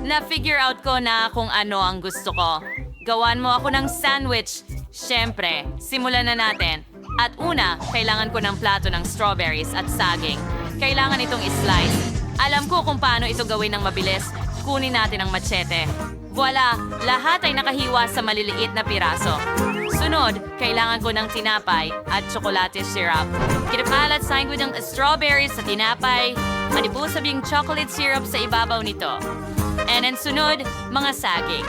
na-figure out ko na kung ano ang gusto ko. Gawan mo ako ng sandwich. Siyempre, simulan na natin. At una, kailangan ko ng plato ng strawberries at saging. Kailangan itong islice. Alam ko kung paano ito gawin ng mabilis. Kunin natin ang machete. Voila! Lahat ay nakahiwa sa maliliit na piraso. Sunod, kailangan ko ng tinapay at tsokolate syrup. Kinapalat sa ko ng strawberries sa tinapay. Manibusabi yung chocolate syrup sa ibabaw nito. And then sunod, mga saging.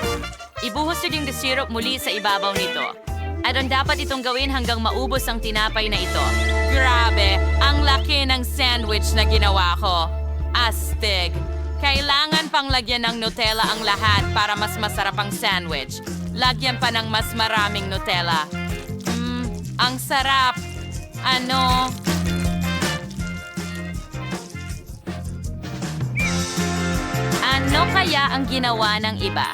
Ibuhos nyo yung syrup muli sa ibabaw nito. At ang dapat itong gawin hanggang maubos ang tinapay na ito. Grabe, ang laki ng sandwich na ginawa ko. Astig. Kailangan pang lagyan ng Nutella ang lahat para mas masarap ang sandwich. Lagyan pa ng mas maraming Nutella. Mmm, ang sarap. Ano? Ano kaya ang ginawa ng iba?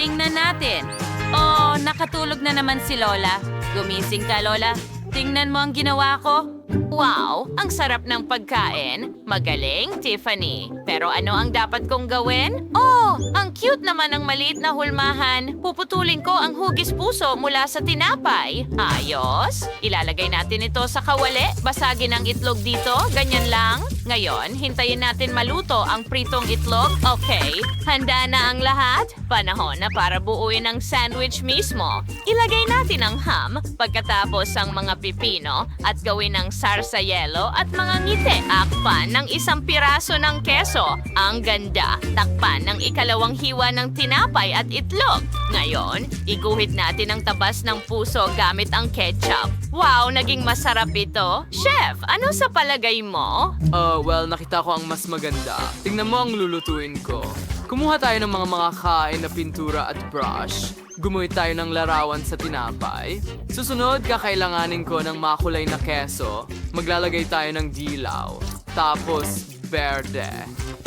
Tingnan natin. Oh, nakatulog na naman si Lola. Gumising ka, Lola. Tingnan mo ang ginawa ko. Wow, ang sarap ng pagkain. Magaling, Tiffany. Pero ano ang dapat kong gawin? Oh, ang cute naman ng maliit na hulmahan. Puputulin ko ang hugis puso mula sa tinapay. Ayos. Ilalagay natin ito sa kawali. Basagin ang itlog dito. Ganyan lang. Ngayon, hintayin natin maluto ang pritong itlog. Okay, handa na ang lahat. Panahon na para buuin ang sandwich mismo. Ilagay natin ang ham, pagkatapos ang mga pipino, at gawin ng sarsa yelo at mga ngiti. Akpan ng isang piraso ng keso. Ang ganda. Takpan ng ikalawang hiwa ng tinapay at itlog. Ngayon, iguhit natin ang tabas ng puso gamit ang ketchup. Wow, naging masarap ito. Chef, ano sa palagay mo? Uh, well, nakita ko ang mas maganda. Tingnan mo ang lulutuin ko. Kumuha tayo ng mga makakain na pintura at brush. Gumuhit tayo ng larawan sa tinapay. Susunod, kakailanganin ko ng makulay na keso. Maglalagay tayo ng dilaw. Tapos, berde,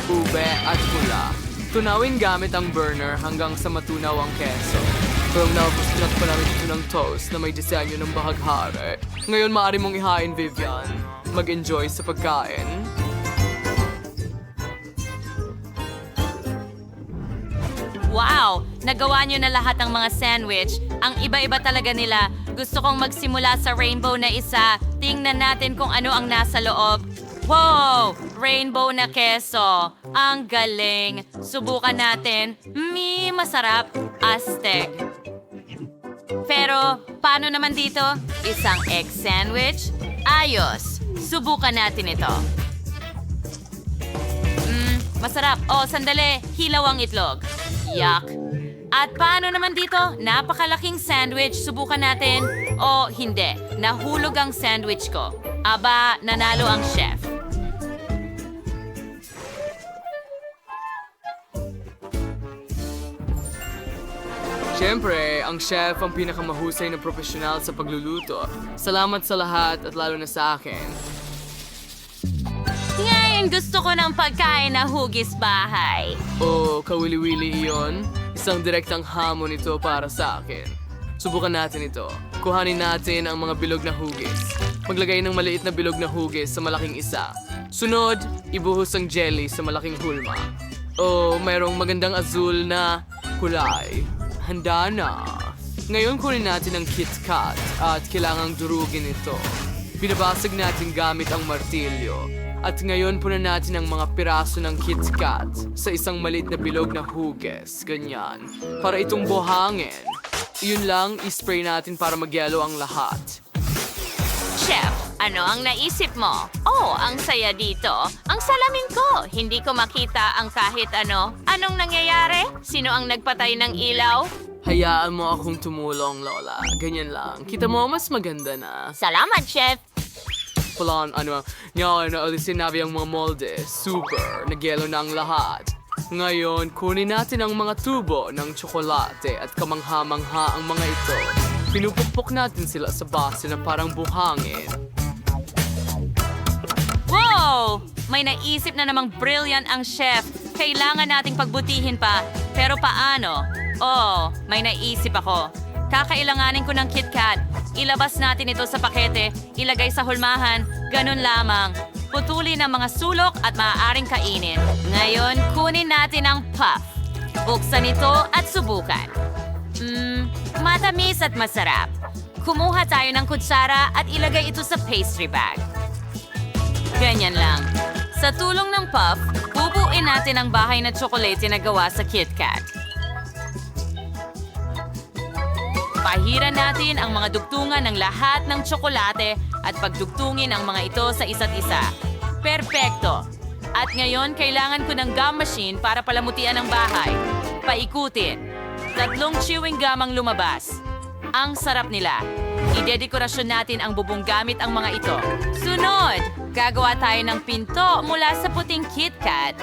ube at pula. Tunawin gamit ang burner hanggang sa matunaw ang keso. Pero naubos na pa namin ito ng toast na may disenyo ng bahaghari. Ngayon maaari mong ihain, Vivian. Mag-enjoy sa pagkain. Wow! Nagawa nyo na lahat ng mga sandwich. Ang iba-iba talaga nila. Gusto kong magsimula sa rainbow na isa. Tingnan natin kung ano ang nasa loob. Wow! Rainbow na keso. Ang galing. Subukan natin. Mi, masarap. Aztec. Pero, paano naman dito? Isang egg sandwich? Ayos. Subukan natin ito. Mm, masarap. Oh, sandali. Hilaw ang itlog. Yuck. At paano naman dito? Napakalaking sandwich. Subukan natin. O hindi. Nahulog ang sandwich ko. Aba, nanalo ang chef. Siyempre, ang chef ang pinakamahusay na profesional sa pagluluto. Salamat sa lahat at lalo na sa akin. Ngayon gusto ko ng pagkain na hugis bahay. Oh, kawili-wili iyon. Isang direktang hamon ito para sa akin. Subukan natin ito. Kuhanin natin ang mga bilog na hugis. Maglagay ng maliit na bilog na hugis sa malaking isa. Sunod, ibuhos ang jelly sa malaking hulma. Oh, mayroong magandang azul na kulay. Handa na. Ngayon kunin natin ang Kit Kat at kailangang durugin ito. Binabasag natin gamit ang martilyo. At ngayon punan natin ang mga piraso ng Kit Kat sa isang maliit na bilog na huges. Ganyan. Para itong buhangin. Iyon lang, ispray natin para magyelo ang lahat. Chef, ano ang naisip mo? Oh, ang saya dito. Ang salamin ko. Hindi ko makita ang kahit ano. Anong nangyayari? Sino ang nagpatay ng ilaw? Hayaan mo akong tumulong, Lola. Ganyan lang. Kita mo, mas maganda na. Salamat, Chef. Palan, ano, ngayon na ulit sinabi ang mga molde. Super, nagyelo na ang lahat. Ngayon, kunin natin ang mga tubo ng tsokolate at kamangha-mangha ang mga ito. Pinupukpok natin sila sa base na parang buhangin. Wow! May naisip na namang brilliant ang chef. Kailangan nating pagbutihin pa. Pero paano? Oh, may naisip ako. Kakailanganin ko ng KitKat. Ilabas natin ito sa pakete, ilagay sa hulmahan, ganun lamang. Putulin ang mga sulok at maaaring kainin. Ngayon, kunin natin ang puff. Buksan ito at subukan. Mmm, matamis at masarap. Kumuha tayo ng kutsara at ilagay ito sa pastry bag. Ganyan lang. Sa tulong ng puff, bubuin natin ang bahay na tsokolate na gawa sa KitKat. Pahiran natin ang mga dugtungan ng lahat ng tsokolate at pagdugtungin ang mga ito sa isa't isa. Perpekto! At ngayon, kailangan ko ng gum machine para palamutian ang bahay. Paikutin. Tatlong chewing gum ang lumabas. Ang sarap nila. Idedekorasyon natin ang bubong gamit ang mga ito. Sunod! Gagawa tayo ng pinto mula sa puting KitKat.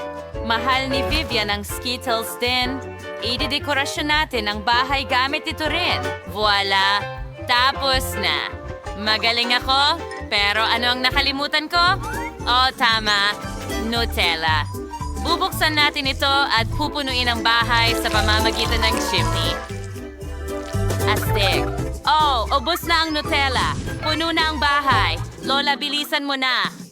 Mahal ni Vivian ang Skittles din. Idedekorasyon natin ang bahay gamit ito rin. Voila! Tapos na. Magaling ako, pero ano ang nakalimutan ko? Oh, tama. Nutella. Bubuksan natin ito at pupunuin ang bahay sa pamamagitan ng chimney. Astig. Oh, ubos na ang Nutella. Puno na ang bahay. Lola, bilisan mo na.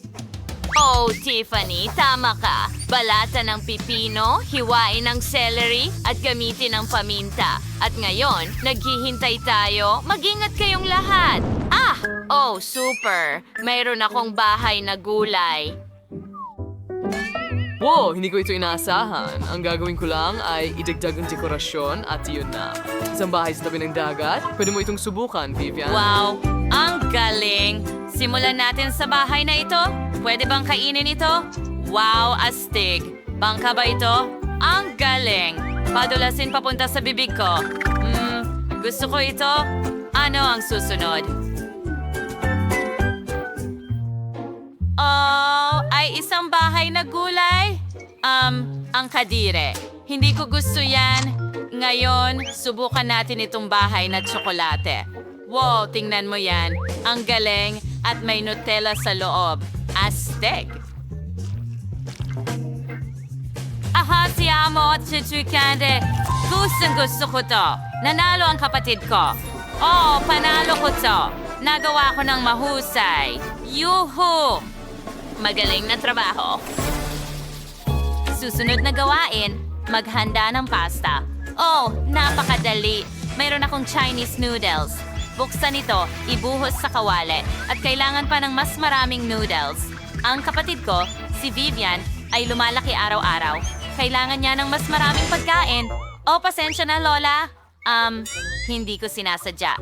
Oh, Tiffany, tama ka. Balatan ng pipino, hiwain ng celery, at gamitin ng paminta. At ngayon, naghihintay tayo. Mag-ingat kayong lahat. Ah! Oh, super. Mayroon akong bahay na gulay. Wow, hindi ko ito inaasahan. Ang gagawin ko lang ay idagdag ang dekorasyon at yun na. Isang bahay sa tabi ng dagat. Pwede mo itong subukan, Vivian. Wow, ang galing! Simulan natin sa bahay na ito. Pwede bang kainin ito? Wow, astig. Bangka ba ito? Ang galing! Padulasin papunta sa bibig ko. Hmm, gusto ko ito. Ano ang susunod? Oh, ay isang bahay na gulay? Um, ang kadire. Hindi ko gusto yan. Ngayon, subukan natin itong bahay na tsokolate. Wow, tingnan mo yan. Ang galing at may Nutella sa loob. Astig! Aha, si Amo at si Chikande. Gustong gusto ko to. Nanalo ang kapatid ko. Oh, panalo ko to. Nagawa ko ng mahusay. Yuhu! Magaling na trabaho. Susunod na gawain, maghanda ng pasta. Oh, napakadali. Mayroon akong Chinese noodles. Buksan ito, ibuhos sa kawali, at kailangan pa ng mas maraming noodles. Ang kapatid ko, si Vivian, ay lumalaki araw-araw. Kailangan niya ng mas maraming pagkain. Oh, pasensya na, Lola. Um, hindi ko sinasadya.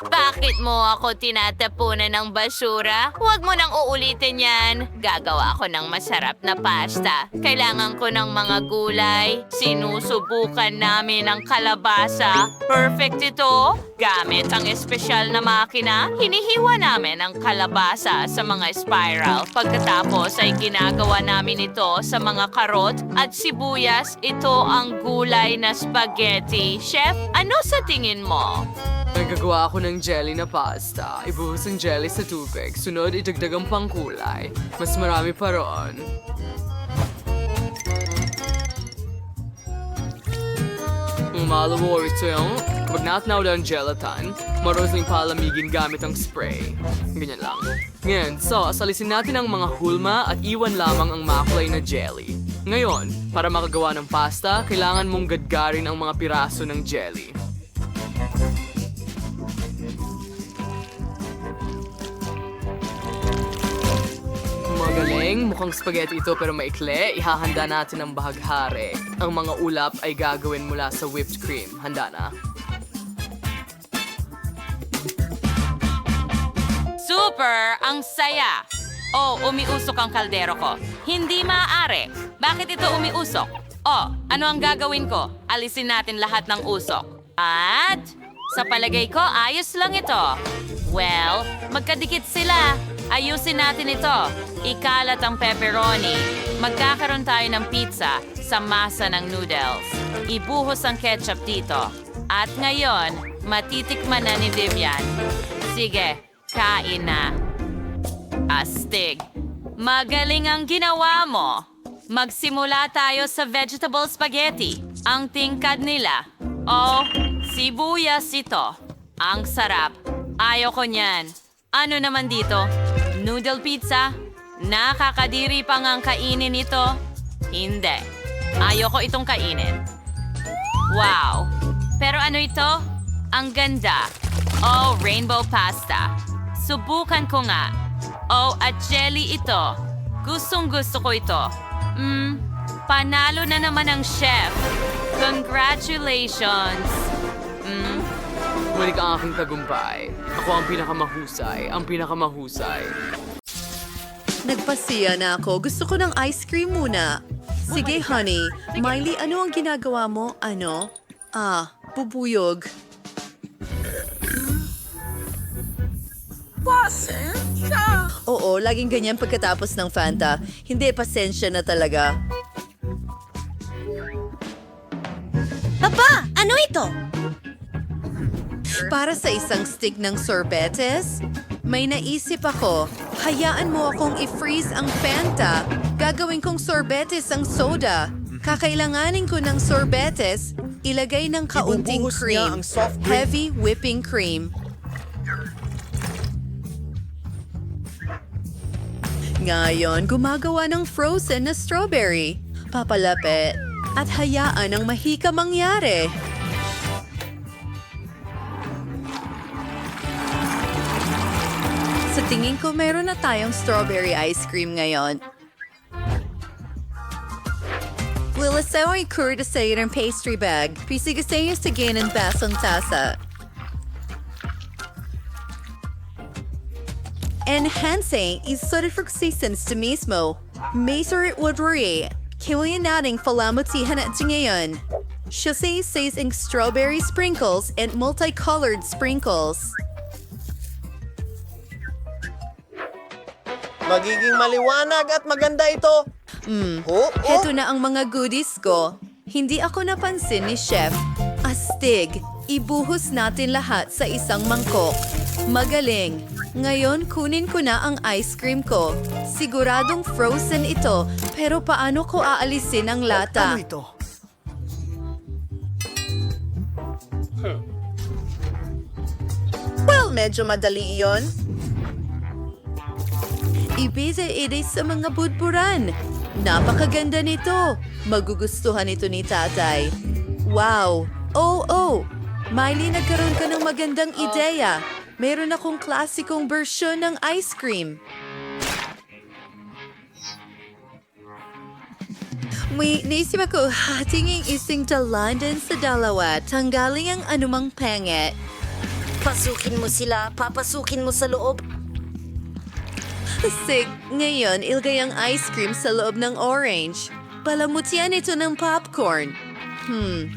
Bakit mo ako tinatapunan ng basura? Huwag mo nang uulitin yan. Gagawa ako ng masarap na pasta. Kailangan ko ng mga gulay. Sinusubukan namin ang kalabasa. Perfect ito. Gamit ang espesyal na makina, hinihiwa namin ang kalabasa sa mga spiral. Pagkatapos ay ginagawa namin ito sa mga karot at sibuyas. Ito ang gulay na spaghetti. Chef, ano sa tingin mo? Nagagawa ako ng jelly na pasta. Ibuhos ang jelly sa tubig. Sunod, idagdag ang pangkulay. Mas marami pa roon. Umalawo ito yung kapag natnaw ang gelatin, marunong palamigin gamit ang spray. Ganyan lang. Ngayon, so, asalisin natin ang mga hulma at iwan lamang ang makulay na jelly. Ngayon, para makagawa ng pasta, kailangan mong gadgarin ang mga piraso ng jelly. Magaling, mukhang spaghetti ito pero maikli. Ihahanda natin ang bahaghari. Ang mga ulap ay gagawin mula sa whipped cream. Handa na. Super! Ang saya! Oh, umiusok ang kaldero ko. Hindi maaari. Bakit ito umiusok? Oh, ano ang gagawin ko? Alisin natin lahat ng usok. At sa palagay ko, ayos lang ito. Well, magkadikit sila. Ayusin natin ito. Ikalat ang pepperoni. Magkakaroon tayo ng pizza sa masa ng noodles. Ibuhos ang ketchup dito. At ngayon, matitikman na ni Vivian. Sige, kain na. Astig. Magaling ang ginawa mo. Magsimula tayo sa vegetable spaghetti. Ang tingkad nila. Oh, sibuyas ito. Ang sarap. Ayoko niyan. Ano naman dito? Noodle pizza? Nakakadiri pa ngang kainin ito? Hindi. Ayoko itong kainin. Wow! Pero ano ito? Ang ganda. Oh, rainbow pasta. Subukan ko nga. Oh, at jelly ito. Gustong gusto ko ito. Hmm, panalo na naman ang chef. Congratulations! Hmm, Ngunit ang aking tagumpay. Ako ang pinakamahusay. Ang pinakamahusay. Nagpasiya na ako. Gusto ko ng ice cream muna. Sige, honey. Miley, ano ang ginagawa mo? Ano? Ah, bubuyog. Oo, laging ganyan pagkatapos ng Fanta. Hindi, pasensya na talaga. Aba, ano ito? Para sa isang stick ng sorbetes, may naisip ako, hayaan mo akong i-freeze ang Fanta. Gagawin kong sorbetes ang soda. Kakailanganin ko ng sorbetes, ilagay ng kaunting Ibubuhos niya cream. ang soft drink. Heavy whipping cream. Ngayon, gumagawa ng frozen na strawberry. Papalapit at hayaan ang mahika mangyari. Tingin ko, meron na tayong strawberry ice cream ngayon. Lilasaw ay kurda sa ng pastry bag. Pisigasayo sa ng basong tasa. Enhancing is sort of seasons to mismo. Maser Woodbury. Kiwian nating falamutihan at ngayon. Say says in strawberry sprinkles and multicolored sprinkles. Magiging maliwanag at maganda ito. Hmm. Oh, oh. Heto na ang mga goodies ko. Hindi ako napansin ni Chef. Astig, ibuhos natin lahat sa isang mangkok. Magaling. Ngayon, kunin ko na ang ice cream ko. Siguradong frozen ito, pero paano ko aalisin ang lata? Ano ito? Well, medyo madali iyon. Ibisa ide sa mga budburan. Napakaganda nito. Magugustuhan ito ni tatay. Wow! Oh, oh! Miley, nagkaroon ka ng magandang ideya. Meron akong klasikong bersyon ng ice cream. May naisip ako, hatingin ising to London sa dalawa, tanggaling ang anumang pangit. Pasukin mo sila, papasukin mo sa loob. Sig, ngayon ilagay ang ice cream sa loob ng orange. Palamutian ito ng popcorn. Hmm,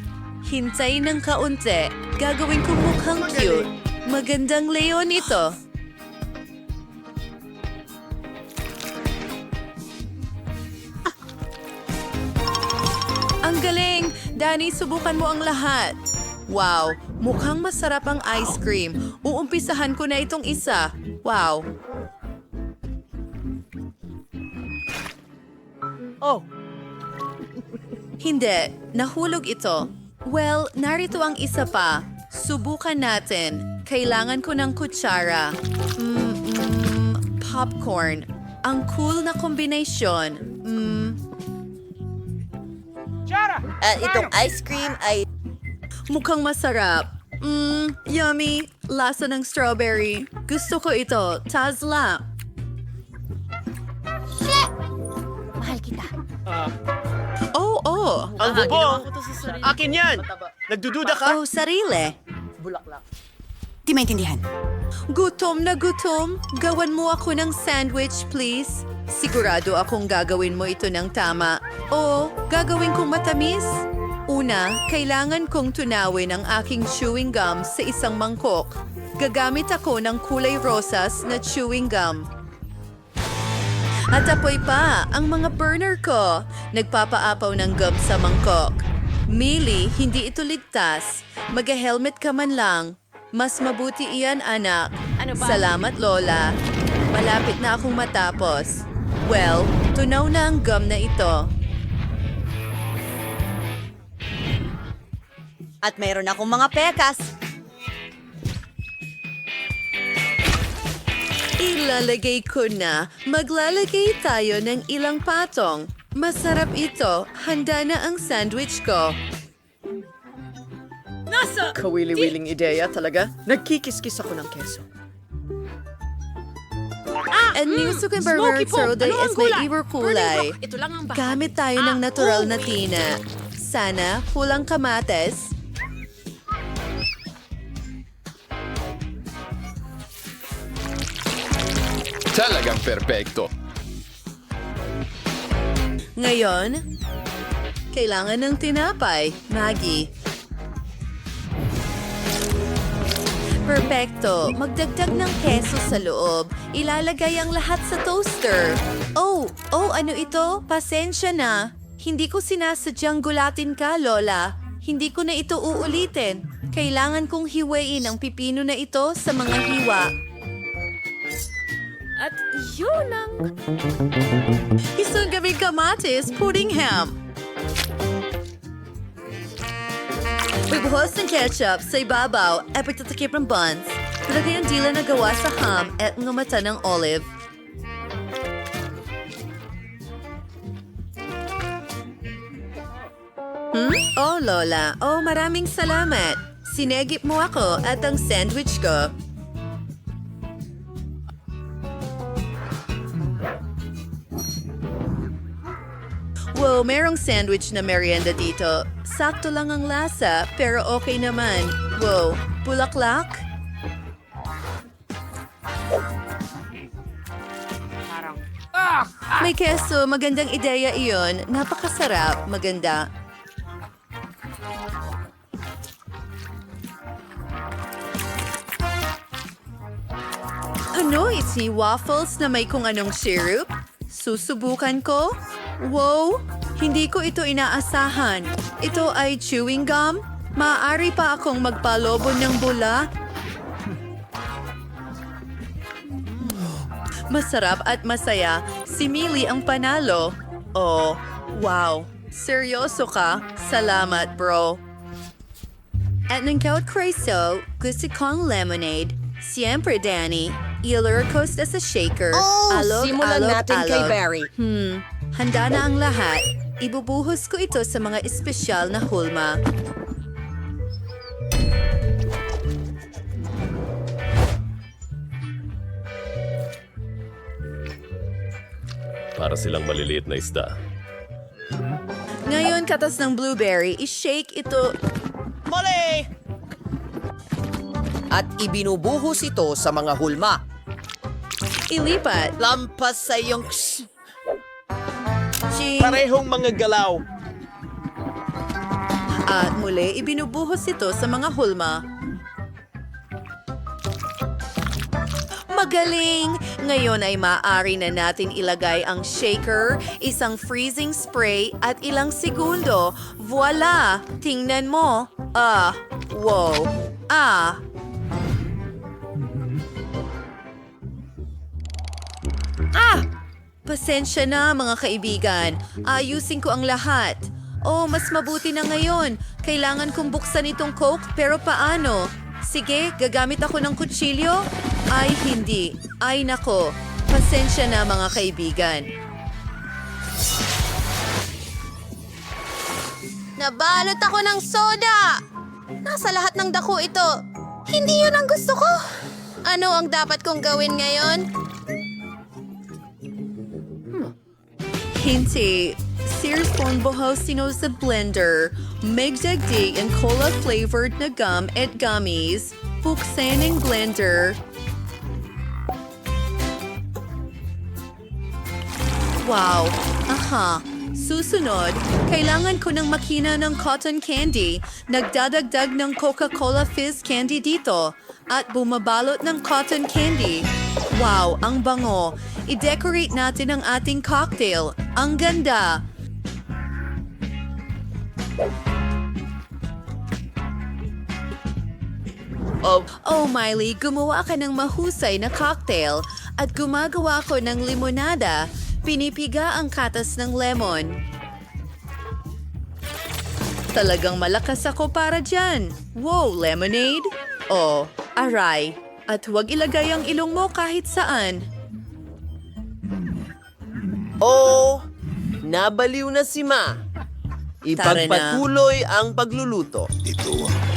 hintay ng kaunti. Gagawin ko mukhang cute. Magandang leon ito. Ang galing! Danny, subukan mo ang lahat. Wow, mukhang masarap ang ice cream. Uumpisahan ko na itong isa. Wow, Oh, Hindi, nahulog ito. Well, narito ang isa pa. Subukan natin. Kailangan ko ng kutsara. Mm, mm, popcorn. Ang cool na kombinasyon. Mm, At itong ice cream ay mukhang masarap. Mm, yummy. Lasa ng strawberry. Gusto ko ito. Tazla. Mahal kita. Oh, oh. ang bubong. Akin yan. Nagdududa ka? Oh, sarili. Di maintindihan. Gutom na gutom. Gawan mo ako ng sandwich, please. Sigurado akong gagawin mo ito ng tama. O, gagawin kong matamis. Una, kailangan kong tunawin ang aking chewing gum sa isang mangkok. Gagamit ako ng kulay rosas na chewing gum. At apoy pa ang mga burner ko. Nagpapaapaw ng gum sa mangkok. Mili, hindi ito ligtas. Mag-helmet ka man lang. Mas mabuti iyan, anak. Ano ba? Salamat, Lola. Malapit na akong matapos. Well, tunaw na ang gum na ito. At mayroon akong mga pekas. Ilalagay ko na. Maglalagay tayo ng ilang patong. Masarap ito. Handa na ang sandwich ko. Kawili-wiling ideya talaga. Nagkikiskis ako ng keso. Ang niso kay Barber Sorode is may iwer kulay. Ito lang ang Gamit tayo ng natural na tina. Sana, pulang kamates. Talagang perpekto. Ngayon, kailangan ng tinapay. Maggie. Perfecto. Magdagdag ng keso sa loob. Ilalagay ang lahat sa toaster. Oh, oh, ano ito? Pasensya na. Hindi ko sinasadyang gulatin ka, Lola. Hindi ko na ito uulitin. Kailangan kong hiwain ang pipino na ito sa mga hiwa. At yun ang... Isang gabing kamatis, pudding ham. Pagbuhos ng ketchup sa ibabaw at pagtatakip ng buns, talagay ang dila na gawa sa ham at ng mata ng olive. Hmm? Oh, Lola. Oh, maraming salamat. Sinegip mo ako at ang sandwich ko. Wow, merong sandwich na merienda dito. Sakto lang ang lasa, pero okay naman. Wow, bulaklak? May keso, magandang ideya iyon. Napakasarap, maganda. Ano, isi waffles na may kung anong syrup? Susubukan ko? Wow, hindi ko ito inaasahan. Ito ay chewing gum? Maaari pa akong magpalobo ng bula? Masarap at masaya, si Millie ang panalo. Oh, wow. Seryoso ka? Salamat, bro. At ng kaut kreso, gusto kong lemonade. Siyempre, Danny. Ilura Costa sa shaker. Oh, alog, simulan alog, natin kay alog. Barry. Hmm, handa na ang lahat. Ibubuhos ko ito sa mga espesyal na hulma. Para silang maliliit na isda. Ngayon, katas ng blueberry, i-shake ito. Mali! At ibinubuhos ito sa mga hulma. Ilipat. Lampas sa iyong... Shh! Ching. Parehong mga galaw. At muli, ibinubuhos ito sa mga hulma. Magaling! Ngayon ay maaari na natin ilagay ang shaker, isang freezing spray at ilang segundo. Voila! Tingnan mo. Ah, wow. Ah, Ah! Pasensya na mga kaibigan. Ayusin ko ang lahat. Oh, mas mabuti na ngayon. Kailangan kong buksan itong Coke, pero paano? Sige, gagamit ako ng kutsilyo? Ay, hindi. Ay, nako. Pasensya na mga kaibigan. Nabalot ako ng soda! Nasa lahat ng dako ito. Hindi yun ang gusto ko. Ano ang dapat kong gawin ngayon? Hindi. Sears sino sa blender. Magdagdig ang cola-flavored na gum at gummies. Buksan ang blender. Wow! Aha! Susunod, kailangan ko ng makina ng cotton candy. Nagdadagdag ng Coca-Cola Fizz Candy dito. At bumabalot ng cotton candy. Wow, ang bango. I-decorate natin ang ating cocktail. Ang ganda! Oh, Oh, Miley, gumawa ka ng mahusay na cocktail at gumagawa ko ng limonada. Pinipiga ang katas ng lemon. Talagang malakas ako para dyan. Wow, lemonade? Oh, aray. At huwag ilagay ang ilong mo kahit saan. Oh, nabaliw na si Ma. Ipagpatuloy ang pagluluto. Ito ang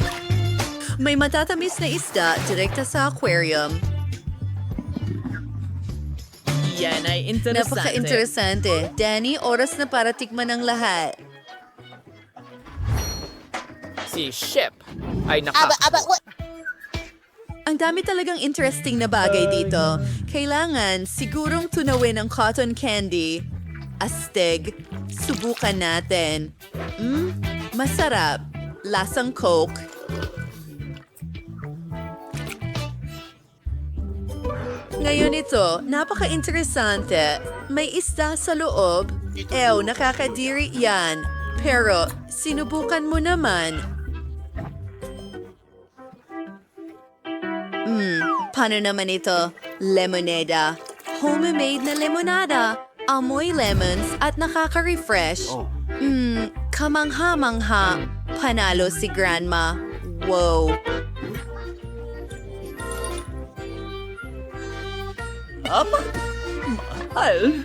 May matatamis na isda direkta sa aquarium. Yan ay interesante. Napaka-interesante. Danny, oras na para tikman ang lahat. Si Shep ay naka... Aba, aba, what? Ang dami talagang interesting na bagay dito. Kailangan sigurong tunawin ang cotton candy. Astig. Subukan natin. Mm, masarap. Lasang Coke. Ngayon ito, napaka-interesante. May isda sa loob. Ew, nakakadiri yan. Pero, sinubukan mo naman. Paano naman ito? Lemonada. Homemade na lemonada. Amoy lemons at nakaka-refresh. Hmm, kamangha-mangha. Panalo si Grandma. Wow. Mahal.